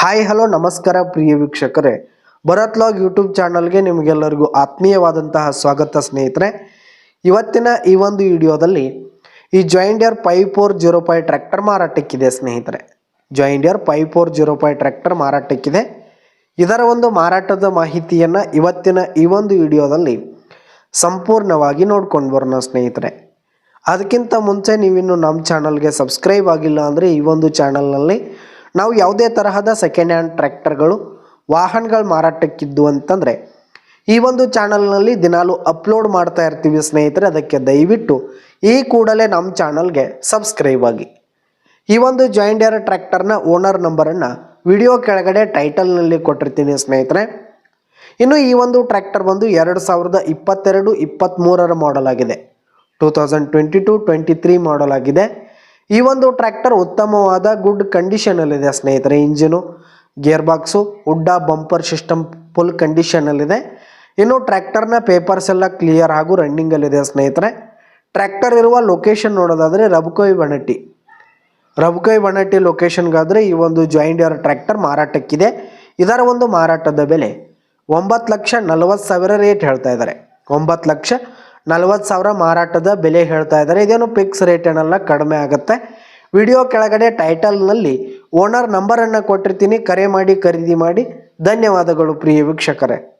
Hi, hello, ನಮಸ್ಕಾರ ಪ್ರಿಯ ವೀಕ್ಷಕರೇ. Bharat log YouTube ಚಾನಲ್ಗೆ ನಿಮಗೆಲ್ಲರಿಗೂ ಆತ್ಮೀಯವಾದಂತಹ ಸ್ವಾಗತ ಸ್ನೇಹಿತರೆ. ಇವತ್ತಿನ ಈ ಒಂದು ವಿಡಿಯೋದಲ್ಲಿ ಈ John Deere five four zero five tractor ಮಾರಾಟಕ್ಕಿದೆ ಸ್ನೇಹಿತರೆ. John Deere five four zero five tractor ಮಾರಾಟಕ್ಕಿದೆ ಇದರ ಒಂದು ಮಾರಾಟದ ಮಾಹಿತಿಯನ್ನು ಇವತ್ತಿನ ಈ ಒಂದು ವಿಡಿಯೋದಲ್ಲಿ ಸಂಪೂರ್ಣವಾಗಿ ನೋಡ್ಕೊಂಡು ಬರೋಣ ಸ್ನೇಹಿತರೆ. ಅದಕ್ಕಿಂತ ಮುಂಚೆ ನೀವಿನ್ನು ನಮ್ಮ ಚಾನಲ್ಗೆ ಸಬ್ಸ್ಕ್ರೈಬ್ ಆಗಿಲ್ಲ ಅಂದರೆ ಈ ಒಂದು ಚಾನಲ್ನಲ್ಲಿ ನಾವು ಯಾವುದೇ ತರಹದ ಸೆಕೆಂಡ್ ಹ್ಯಾಂಡ್ ಟ್ರ್ಯಾಕ್ಟರ್ಗಳು ವಾಹನಗಳು ಮಾರಾಟಕ್ಕಿದ್ದು ಅಂತಂದರೆ, ಈ ಒಂದು ಚಾನಲ್ನಲ್ಲಿ ದಿನಾಲು ಅಪ್ಲೋಡ್ ಮಾಡ್ತಾ ಇರ್ತೀವಿ ಸ್ನೇಹಿತರೆ, ಅದಕ್ಕೆ ದಯವಿಟ್ಟು ಈ ಕೂಡಲೇ ನಮ್ಮ ಚಾನಲ್ಗೆ ಸಬ್ಸ್ಕ್ರೈಬ್ ಆಗಿ. ಈ ಒಂದು ಜಾಯಿಂಟ್ ಏರ್ ಟ್ರ್ಯಾಕ್ಟರ್ನ ಓನರ್ ನಂಬರನ್ನು ವಿಡಿಯೋ ಕೆಳಗಡೆ ಟೈಟಲ್ನಲ್ಲಿ ಕೊಟ್ಟಿರ್ತೀನಿ ಸ್ನೇಹಿತರೆ. ಇನ್ನು ಈ ಒಂದು ಟ್ರ್ಯಾಕ್ಟರ್ ಬಂದು ಎರಡು ಸಾವಿರದ ಇಪ್ಪತ್ತೆರಡು ಇಪ್ಪತ್ತ್ಮೂರರ ಮಾಡಲ್ ಆಗಿದೆ. Two thousand twenty two twenty three model ಆಗಿದೆ. ಈ ಒಂದು ಟ್ರ್ಯಾಕ್ಟರ್ ಉತ್ತಮವಾದ ಗುಡ್ ಕಂಡೀಷನಲ್ಲಿದೆ ಸ್ನೇಹಿತರೆ ಇಂಜಿನು ಗೇರ್ ಬಾಕ್ಸು ಉಡ್ಡ ಬಂಪರ್ ಸಿಸ್ಟಮ್ ಫುಲ್ ಕಂಡೀಷನಲ್ಲಿದೆ ಇನ್ನು ಟ್ರ್ಯಾಕ್ಟರ್ನ ಪೇಪರ್ಸ್ ಎಲ್ಲ ಕ್ಲಿಯರ್ ಹಾಗೂ ರನ್ನಿಂಗಲ್ಲಿದೆ ಸ್ನೇಹಿತರೆ. ಟ್ರ್ಯಾಕ್ಟರ್ ಇರುವ ಲೊಕೇಶನ್ ನೋಡೋದಾದರೆ ರಬ್ಕೋಯ್ ಬಣಟ್ಟಿ ರಬ್ಕೋಯ್ ಬಣಟ್ಟಿ ಲೊಕೇಶನ್ಗಾದರೆ ಈ ಒಂದು ಜಾಯಿಂಟ್ ಯಾರ್ ಟ್ರ್ಯಾಕ್ಟರ್ ಮಾರಾಟಕ್ಕಿದೆ. ಇದರ ಒಂದು ಮಾರಾಟದ ಬೆಲೆ ಒಂಬತ್ತು ಲಕ್ಷ ನಲವತ್ತು ಸಾವಿರ ರೇಟ್ ಹೇಳ್ತಾ ಇದ್ದಾರೆ. ಒಂಬತ್ತು ಲಕ್ಷ ನಲವತ್ತು ಸಾವಿರ ಮಾರಾಟದ ಬೆಲೆ ಹೇಳ್ತಾ ಇದ್ದಾರೆ. ಇದೇನು ಫಿಕ್ಸ್ ರೇಟ್ ಏನಲ್ಲ, ಕಡಿಮೆ ಆಗುತ್ತೆ. ವಿಡಿಯೋ ಕೆಳಗಡೆ ಟೈಟಲ್ನಲ್ಲಿ ಓನರ್ ನಂಬರನ್ನು ಕೊಟ್ಟಿರ್ತೀನಿ. ಕರೆ ಮಾಡಿ, ಖರೀದಿ ಮಾಡಿ. ಧನ್ಯವಾದಗಳು ಪ್ರಿಯ ವೀಕ್ಷಕರೇ.